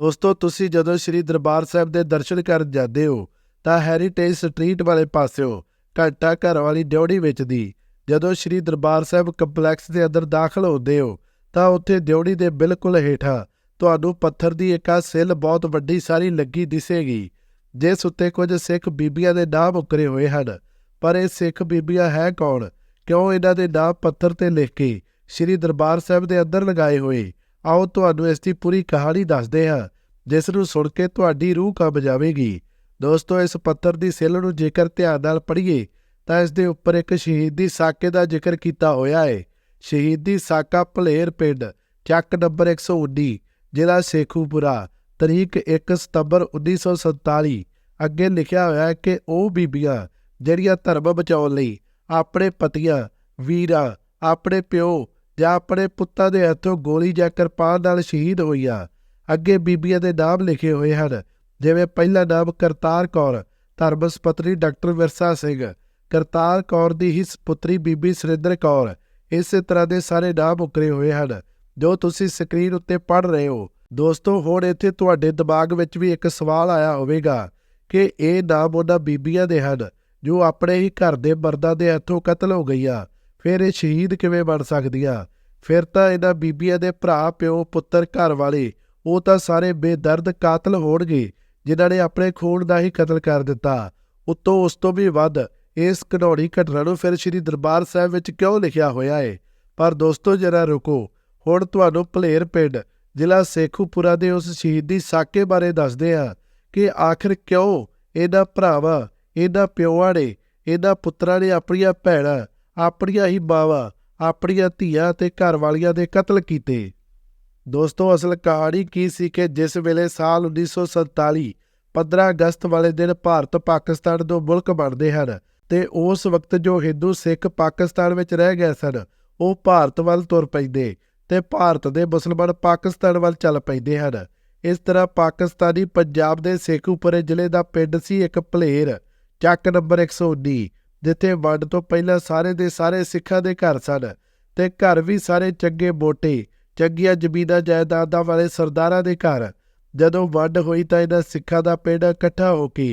ਦੋਸਤੋ, ਤੁਸੀਂ ਜਦੋਂ ਸ੍ਰੀ ਦਰਬਾਰ ਸਾਹਿਬ ਦੇ ਦਰਸ਼ਨ ਕਰਨ ਜਾਂਦੇ ਹੋ, ਤਾਂ ਹੈਰੀਟੇਜ ਸਟਰੀਟ ਵਾਲੇ ਪਾਸਿਓ ਘੰਟਾ ਘਰ ਵਾਲੀ ਡਿਉੜੀ ਵਿੱਚ ਦੀ ਜਦੋਂ ਸ੍ਰੀ ਦਰਬਾਰ ਸਾਹਿਬ ਕੰਪਲੈਕਸ ਦੇ ਅੰਦਰ ਦਾਖਲ ਹੁੰਦੇ ਹੋ, ਤਾਂ ਉੱਥੇ ਡਿਉੜੀ ਦੇ ਬਿਲਕੁਲ ਹੇਠਾਂ ਤੁਹਾਨੂੰ ਪੱਥਰ ਦੀ ਇੱਕ ਆ ਸਿੱਲ ਬਹੁਤ ਵੱਡੀ ਸਾਰੀ ਲੱਗੀ ਦਿਸੇਗੀ, ਜਿਸ ਉੱਤੇ ਕੁਝ ਸਿੱਖ ਬੀਬੀਆਂ ਦੇ ਨਾਮ ਉਕਰੇ ਹੋਏ ਹਨ। ਪਰ ਇਹ ਸਿੱਖ ਬੀਬੀਆਂ ਹੈ ਕੌਣ? ਕਿਉਂ ਇਹਨਾਂ ਦੇ ਨਾਮ ਪੱਥਰ ਤੇ ਲਿਖ ਕੇ ਸ੍ਰੀ ਦਰਬਾਰ ਸਾਹਿਬ ਦੇ ਅੰਦਰ ਲਗਾਏ ਹੋਏ? ਆਓ ਤੁਹਾਨੂੰ ਇਸ ਦੀ ਪੂਰੀ ਕਹਾਣੀ ਦੱਸਦੇ ਹਾਂ, ਜਿਸ ਨੂੰ ਸੁਣ ਕੇ ਤੁਹਾਡੀ ਰੂਹ ਕੰਬ ਜਾਵੇਗੀ। ਦੋਸਤੋ, ਇਸ ਪੱਥਰ ਦੀ ਸਿੱਲ ਨੂੰ ਜੇਕਰ ਧਿਆਨ ਨਾਲ ਪੜ੍ਹੀਏ, ਤਾਂ ਇਸ ਦੇ ਉੱਪਰ ਇੱਕ ਸ਼ਹੀਦੀ ਸਾਕੇ ਦਾ ਜ਼ਿਕਰ ਕੀਤਾ ਹੋਇਆ ਹੈ ਸ਼ਹੀਦੀ ਸਾਕਾ ਭਲੇਰ ਪਿੰਡ, ਚੱਕ ਨੰਬਰ 119 ਜ਼ਿਲ੍ਹਾ ਸੇਖੂਪੁਰਾ, ਤਰੀਕ 1 ਸਤੰਬਰ 1947 ਅੱਗੇ ਲਿਖਿਆ ਹੋਇਆ ਹੈ ਕਿ ਉਹ ਬੀਬੀਆਂ ਜਿਹੜੀਆਂ ਧਰਮ ਬਚਾਉਣ ਲਈ ਆਪਣੇ ਪਤੀਆਂ, ਵੀਰਾਂ, ਆਪਣੇ ਪਿਓ ਜਾਂ ਆਪਣੇ ਪੁੱਤਾਂ ਦੇ ਹੱਥੋਂ ਗੋਲੀ ਜਾਂ ਕਿਰਪਾਨ ਨਾਲ ਸ਼ਹੀਦ ਹੋਈਆਂ। ਅੱਗੇ ਬੀਬੀਆਂ ਦੇ ਨਾਮ ਲਿਖੇ ਹੋਏ ਹਨ। ਜਿਵੇਂ ਪਹਿਲਾ ਨਾਮ ਕਰਤਾਰ ਕੌਰ ਧਰਮ ਸੁਪਤਰੀ ਡਾਕਟਰ ਵਿਰਸਾ ਸਿੰਘ। ਕਰਤਾਰ ਕੌਰ ਦੀ ਹੀ ਸੁਪੁੱਤਰੀ ਬੀਬੀ ਸੁਰਿੰਦਰ ਕੌਰ, ਇਸੇ ਤਰ੍ਹਾਂ ਦੇ ਸਾਰੇ ਨਾਮ ਉਕਰੇ ਹੋਏ ਹਨ। ਜੋ ਤੁਸੀਂ ਸਕਰੀਨ ਉੱਤੇ ਪੜ੍ਹ ਰਹੇ ਹੋ। ਦੋਸਤੋ, ਹੁਣ ਇੱਥੇ ਤੁਹਾਡੇ ਦਿਮਾਗ ਵਿੱਚ ਵੀ ਇੱਕ ਸਵਾਲ ਆਇਆ ਹੋਵੇਗਾ ਕਿ ਇਹ ਨਾਮ ਉਹਨਾਂ ਬੀਬੀਆਂ ਦੇ ਹਨ, ਜੋ ਆਪਣੇ ਹੀ ਘਰ ਦੇ ਮਰਦਾਂ ਦੇ ਹੱਥੋਂ ਕਤਲ ਹੋ ਗਈਆਂ। ਫਿਰ ਇਹ ਸ਼ਹੀਦ ਕਿਵੇਂ ਬਣ ਸਕਦੀਆਂ ਫਿਰ ਤਾਂ ਇਹਨਾਂ ਬੀਬੀਆਂ ਦੇ ਭਰਾ, ਪਿਓ, ਪੁੱਤਰ, ਘਰ ਵਾਲੇ, ਉਹ ਤਾਂ ਸਾਰੇ ਬੇਦਰਦ ਕਾਤਲ ਹੋਣਗੇ, ਜਿਨ੍ਹਾਂ ਨੇ ਆਪਣੇ ਖੂਨ ਦਾ ਹੀ ਕਤਲ ਕਰ ਦਿੱਤਾ। ਉਤੋਂ ਉਸ ਤੋਂ ਵੀ ਵੱਧ ਇਸ ਘਡੌੜੀ ਘਟਨਾ ਨੂੰ ਫਿਰ ਸ੍ਰੀ ਦਰਬਾਰ ਸਾਹਿਬ ਵਿੱਚ ਕਿਉਂ ਲਿਖਿਆ ਹੋਇਆ ਹੈ ਪਰ ਦੋਸਤੋ, ਜਰਾ ਰੁਕੋ। ਹੁਣ ਤੁਹਾਨੂੰ ਭਲੇਰ ਪਿੰਡ, ਜ਼ਿਲ੍ਹਾ ਸੇਖੂਪੁਰਾ ਦੇ ਉਸ ਸ਼ਹੀਦੀ ਸਾਕੇ ਬਾਰੇ ਦੱਸਦੇ ਹਾਂ ਕਿ ਆਖਿਰ ਕਿਉਂ ਇਹਦਾ ਭਰਾਵਾ, ਇਹਦਾ ਪਿਓਾਂ ਨੇ, ਇਹਦਾ ਪੁੱਤਰਾਂ ਨੇ ਆਪਣੀਆਂ ਭੈਣਾਂ ਆਪਣੀਆਂ ਹੀ ਮਾਵਾਂ ਆਪਣੀਆਂ ਧੀਆਂ ਤੇ ਘਰ ਵਾਲੀਆਂ ਦੇ ਕਤਲ ਕੀਤੇ। ਦੋਸਤੋ, ਅਸਲ ਕਹਾਣੀ ਕੀ ਸੀ ਕਿ ਜਿਸ ਵੇਲੇ ਸਾਲ 1947 15 ਅਗਸਤ ਵਾਲੇ ਦਿਨ ਭਾਰਤ ਪਾਕਿਸਤਾਨ ਦੋ ਮੁਲਕ ਬਣਦੇ ਹਨ ਤੇ ਉਸ ਵਕਤ ਜੋ ਹਿੰਦੂ ਸਿੱਖ ਪਾਕਿਸਤਾਨ ਵਿੱਚ ਰਹਿ ਗਏ ਸਨ, ਉਹ ਭਾਰਤ ਵੱਲ ਤੁਰ ਪੈਂਦੇ ਤੇ ਭਾਰਤ ਦੇ ਮੁਸਲਮਾਨ ਪਾਕਿਸਤਾਨ ਵੱਲ ਚੱਲ ਪੈਂਦੇ ਹਨ। ਇਸ ਤਰ੍ਹਾਂ ਪਾਕਿਸਤਾਨੀ ਪੰਜਾਬ ਦੇ ਸੇਖੂਪੁਰੇ ਜ਼ਿਲ੍ਹੇ ਦਾ ਪਿੰਡ ਸੀ ਇੱਕ ਭਲੇਰ, ਚੱਕ ਨੰਬਰ 119 ਜਿੱਥੇ ਵੰਡ ਤੋਂ ਪਹਿਲਾਂ ਸਾਰੇ ਦੇ ਸਾਰੇ ਸਿੱਖਾਂ ਦੇ ਘਰ ਸਨ ਤੇ ਘਰ ਵੀ ਸਾਰੇ ਚੰਗੇ ਮੋਟੇ, ਚੰਗੀਆਂ ਜ਼ਮੀਨਾਂ ਜਾਇਦਾਦਾਂ ਵਾਲੇ ਸਰਦਾਰਾਂ ਦੇ ਘਰ। ਜਦੋਂ ਵੰਡ ਹੋਈ ਤਾਂ ਇਹਨਾਂ ਸਿੱਖਾਂ ਦਾ ਪਿੰਡ ਇਕੱਠਾ ਹੋ ਕੇ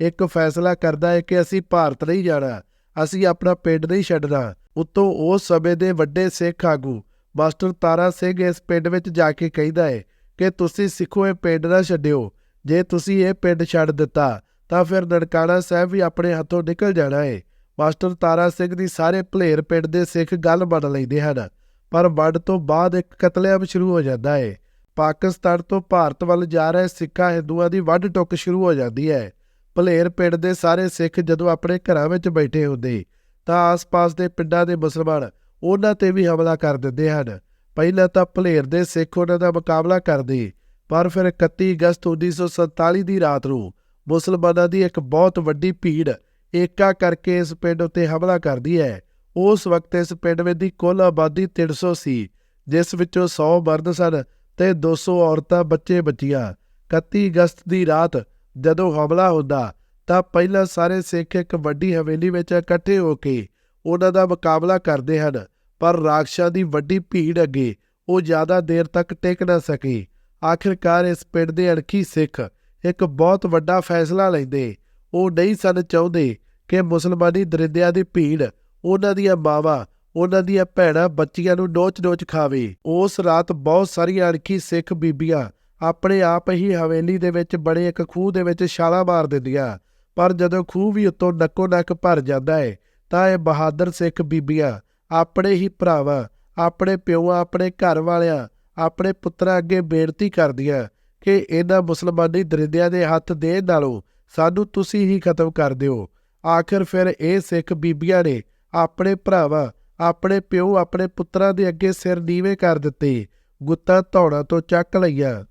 ਇੱਕ ਫੈਸਲਾ ਕਰਦਾ ਹੈ ਕਿ ਅਸੀਂ ਭਾਰਤ ਨਹੀਂ ਜਾਣਾ, ਅਸੀਂ ਆਪਣਾ ਪਿੰਡ ਨਹੀਂ ਛੱਡਣਾ। ਉਤੋਂ ਉਸ ਸਮੇਂ ਦੇ ਵੱਡੇ ਸਿੱਖ ਆਗੂ ਮਾਸਟਰ ਤਾਰਾ ਸਿੰਘ ਇਸ ਪਿੰਡ ਵਿੱਚ ਜਾ ਕੇ ਕਹਿੰਦਾ ਹੈ ਕਿ ਤੁਸੀਂ ਸਿੱਖੋ ਇਹ ਪਿੰਡ ਨਾ ਛੱਡਿਓ, ਜੇ ਤੁਸੀਂ ਇਹ ਪਿੰਡ ਛੱਡ ਦਿੱਤਾ ਤਾਂ ਫਿਰ ਨਨਕਾਣਾ ਸਾਹਿਬ ਵੀ ਆਪਣੇ ਹੱਥੋਂ ਨਿਕਲ ਜਾਣਾ ਹੈ। ਮਾਸਟਰ ਤਾਰਾ ਸਿੰਘ ਦੀ ਸਾਰੇ ਭਲੇਰ ਪਿੰਡ ਦੇ ਸਿੱਖ ਗੱਲ ਮੰਨ ਲੈਂਦੇ ਹਨ, ਪਰ ਵੰਡ ਤੋਂ ਬਾਅਦ ਇੱਕ ਕਤਲੇਆਮ ਸ਼ੁਰੂ ਹੋ ਜਾਂਦਾ ਹੈ ਪਾਕਿਸਤਾਨ ਤੋਂ ਭਾਰਤ ਵੱਲ ਜਾ ਰਹੇ ਸਿੱਖਾਂ ਹਿੰਦੂਆਂ ਦੀ ਵੱਢ ਟੁੱਕ ਸ਼ੁਰੂ ਹੋ ਜਾਂਦੀ ਹੈ ਭਲੇਰ ਪਿੰਡ ਦੇ ਸਾਰੇ ਸਿੱਖ ਜਦੋਂ ਆਪਣੇ ਘਰਾਂ ਵਿੱਚ ਬੈਠੇ ਹੁੰਦੇ, ਤਾਂ ਆਸ-ਪਾਸ ਦੇ ਪਿੰਡਾਂ ਦੇ ਮੁਸਲਮਾਨ ਉਹਨਾਂ ਤੇ ਵੀ ਹਮਲਾ ਕਰ ਦਿੰਦੇ ਹਨ। ਪਹਿਲਾਂ ਤਾਂ ਭਲੇਰ ਦੇ ਸਿੱਖ ਉਹਨਾਂ ਦਾ ਮੁਕਾਬਲਾ ਕਰਦੇ, ਪਰ ਫਿਰ 31 ਅਗਸਤ 1947 ਦੀ ਰਾਤ ਨੂੰ ਮੁਸਲਮਾਨਾਂ ਦੀ ਇੱਕ ਬਹੁਤ ਵੱਡੀ ਭੀੜ ਏਕਾ ਕਰਕੇ ਇਸ ਪਿੰਡ ਉੱਤੇ ਹਮਲਾ ਕਰਦੀ ਹੈ। ਉਸ ਵਕਤ ਇਸ ਪਿੰਡ ਵਿੱਚ ਦੀ ਕੁੱਲ ਆਬਾਦੀ 300 ਸੀ ਜਿਸ ਵਿੱਚੋਂ 100 ਮਰਦ ਸਨ ਤੇ 200 ਔਰਤਾਂ ਬੱਚੇ ਬੱਚੀਆਂ। 31 ਅਗਸਤ ਦੀ ਰਾਤ ਜਦੋਂ ਹਮਲਾ ਹੁੰਦਾ, ਤਾਂ ਪਹਿਲਾਂ ਸਾਰੇ ਸਿੱਖ ਇੱਕ ਵੱਡੀ ਹਵੇਲੀ ਵਿੱਚ ਇਕੱਠੇ ਹੋ ਕੇ ਉਹਨਾਂ ਦਾ ਮੁਕਾਬਲਾ ਕਰਦੇ ਹਨ, ਪਰ ਰਾਖਸ਼ਾਂ ਦੀ ਵੱਡੀ ਭੀੜ ਅੱਗੇ ਉਹ ਜ਼ਿਆਦਾ ਦੇਰ ਤੱਕ ਟਿਕ ਨਾ ਸਕੇ। ਆਖਿਰਕਾਰ ਇਸ ਪਿੰਡ ਦੇ ਅਣਖੀ ਸਿੱਖ ਇੱਕ ਬਹੁਤ ਵੱਡਾ ਫੈਸਲਾ ਲੈਂਦੇ ਉਹ ਨਹੀਂ ਸਨ ਚਾਹੁੰਦੇ ਕਿ ਮੁਸਲਮਾਨੀ ਦਰਿੰਦਿਆਂ ਦੀ ਭੀੜ ਉਹਨਾਂ ਦੀਆਂ ਮਾਵਾਂ, ਉਹਨਾਂ ਦੀਆਂ ਭੈਣਾਂ ਬੱਚੀਆਂ ਨੂੰ ਨੋਚ-ਨੋਚ ਖਾਵੇ। ਉਸ ਰਾਤ ਬਹੁਤ ਸਾਰੀਆਂ ਅਣਖੀ ਸਿੱਖ ਬੀਬੀਆਂ ਆਪਣੇ ਆਪ ਹੀ ਹਵੇਲੀ ਦੇ ਵਿੱਚ ਬੜੇ ਇੱਕ ਖੂਹ ਦੇ ਵਿੱਚ ਛਾਲਾਂ ਮਾਰ ਦਿੰਦੀਆਂ। ਪਰ ਜਦੋਂ ਖੂਹ ਵੀ ਉੱਤੋਂ ਨੱਕੋ ਨੱਕ ਭਰ ਜਾਂਦਾ ਹੈ ਤਾਂ ਇਹ ਬਹਾਦਰ ਸਿੱਖ ਬੀਬੀਆਂ ਆਪਣੇ ਹੀ ਭਰਾਵਾਂ, ਆਪਣੇ ਪਿਓਾਂ, ਆਪਣੇ ਘਰ ਵਾਲਿਆਂ, ਆਪਣੇ ਪੁੱਤਰਾਂ ਅੱਗੇ ਬੇਨਤੀ ਕਰਦੀਆਂ ਕਿ ਇਹਨਾਂ ਮੁਸਲਮਾਨੀ ਦਰਿੰਦਿਆਂ ਦੇ ਹੱਥ ਦੇਣ ਨਾਲੋਂ ਸਾਨੂੰ ਤੁਸੀਂ ਹੀ ਖਤਮ ਕਰ ਦਿਓ। ਆਖਿਰ ਫਿਰ ਇਹ ਸਿੱਖ ਬੀਬੀਆਂ ਨੇ ਆਪਣੇ ਭਰਾਵਾਂ, ਆਪਣੇ ਪਿਓ, ਆਪਣੇ ਪੁੱਤਰਾਂ ਦੇ ਅੱਗੇ ਸਿਰ ਨੀਵੇਂ ਕਰ ਦਿੱਤੇ। ਗੁੱਤਾਂ ਧੌਣਾ ਤੋਂ ਚੱਕ ਲਈਆਂ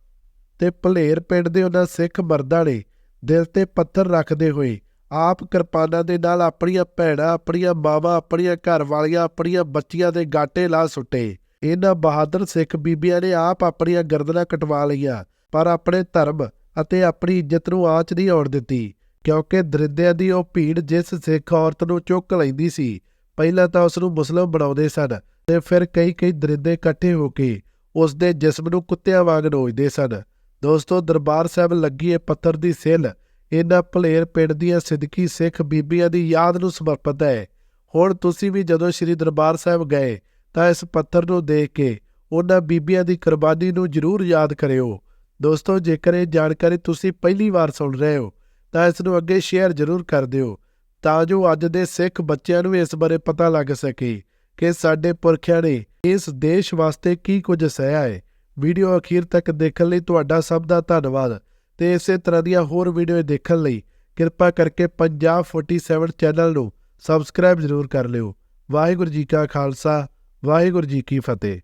ਤੇ ਭਲੇਰ ਪਿੰਡ ਦੇ ਉਹਨਾਂ ਸਿੱਖ ਮਰਦਾਂ ਨੇ ਦਿਲ ਤੇ ਪੱਥਰ ਰੱਖਦੇ ਹੋਏ ਆਪ ਕਿਰਪਾਨਾਂ ਦੇ ਨਾਲ ਆਪਣੀਆਂ ਭੈਣਾਂ, ਆਪਣੀਆਂ ਮਾਵਾਂ, ਆਪਣੀਆਂ ਘਰ ਵਾਲੀਆਂ ਆਪਣੀਆਂ ਬੱਚੀਆਂ ਦੇ ਗਾਟੇ ਲਾ ਸੁੱਟੇ। ਇਹਨਾਂ ਬਹਾਦਰ ਸਿੱਖ ਬੀਬੀਆਂ ਨੇ ਆਪ ਆਪਣੀਆਂ ਗਰਦਨਾਂ ਕਟਵਾ ਲਈਆਂ, ਪਰ ਆਪਣੇ ਧਰਮ ਅਤੇ ਆਪਣੀ ਇੱਜ਼ਤ ਨੂੰ ਆਂਚ ਨਹੀਂ ਆਉਣ ਦਿੱਤੀ, ਕਿਉਂਕਿ ਦਰਿੰਦਿਆਂ ਦੀ ਉਹ ਭੀੜ ਜਿਸ ਸਿੱਖ ਔਰਤ ਨੂੰ ਚੁੱਕ ਲੈਂਦੀ ਸੀ, ਪਹਿਲਾਂ ਤਾਂ ਉਸ ਨੂੰ ਮੁਸਲਮ ਬਣਾਉਂਦੇ ਸਨ ਤੇ ਫਿਰ ਕਈ ਕਈ ਦਰਿੰਦੇ ਇਕੱਠੇ ਹੋ ਕੇ ਉਸ ਦੇ ਜਿਸਮ ਨੂੰ ਕੁੱਤਿਆਂ ਵਾਂਗ ਨੋਚਦੇ ਸਨ। ਦੋਸਤੋ, ਦਰਬਾਰ ਸਾਹਿਬ ਲੱਗੀ ਇਹ ਪੱਥਰ ਦੀ ਸਿੱਲ, ਇਹਨਾਂ ਭਲੇਰ ਪਿੰਡ ਦੀਆਂ ਸਿੱਧਕੀ ਸਿੱਖ ਬੀਬੀਆਂ ਦੀ ਯਾਦ ਨੂੰ ਸਮਰਪਿਤ ਹੈ। ਹੁਣ ਤੁਸੀਂ ਵੀ ਜਦੋਂ ਸ੍ਰੀ ਦਰਬਾਰ ਸਾਹਿਬ ਗਏ, ਤਾਂ ਇਸ ਪੱਥਰ ਨੂੰ ਦੇਖ ਕੇ ਉਹਨਾਂ ਬੀਬੀਆਂ ਦੀ ਕੁਰਬਾਨੀ ਨੂੰ ਜ਼ਰੂਰ ਯਾਦ ਕਰਿਓ। ਦੋਸਤੋ, ਜੇਕਰ ਇਹ ਜਾਣਕਾਰੀ ਤੁਸੀਂ ਪਹਿਲੀ ਵਾਰ ਸੁਣ ਰਹੇ ਹੋ, ਤਾਂ ਇਸ ਨੂੰ ਅੱਗੇ ਸ਼ੇਅਰ ਜ਼ਰੂਰ ਕਰ ਦਿਓ, ਤਾਂ ਜੋ ਅੱਜ ਦੇ ਸਿੱਖ ਬੱਚਿਆਂ ਨੂੰ ਇਸ ਬਾਰੇ ਪਤਾ ਲੱਗ ਸਕੇ ਕਿ ਸਾਡੇ ਪੁਰਖਿਆਂ ਨੇ ਇਸ ਦੇਸ਼ ਵਾਸਤੇ ਕੀ ਕੁਝ ਸਹਿਆ ਹੈ। ਵੀਡੀਓ ਅਖੀਰ ਤੱਕ ਦੇਖਣ ਲਈ ਤੁਹਾਡਾ ਸਭ ਦਾ ਧੰਨਵਾਦ ਤੇ ਇਸੇ ਤਰ੍ਹਾਂ ਦੀਆਂ ਹੋਰ ਵੀਡੀਓ ਦੇਖਣ ਲਈ ਕਿਰਪਾ ਕਰਕੇ ਪੰਜਾਬ 47 ਚੈਨਲ ਨੂੰ ਸਬਸਕ੍ਰਾਈਬ ਜ਼ਰੂਰ ਕਰ ਲਿਓ। ਵਾਹਿਗੁਰੂ ਜੀ ਕਾ ਖਾਲਸਾ, ਵਾਹਿਗੁਰੂ ਜੀ ਕੀ ਫਤਿਹ।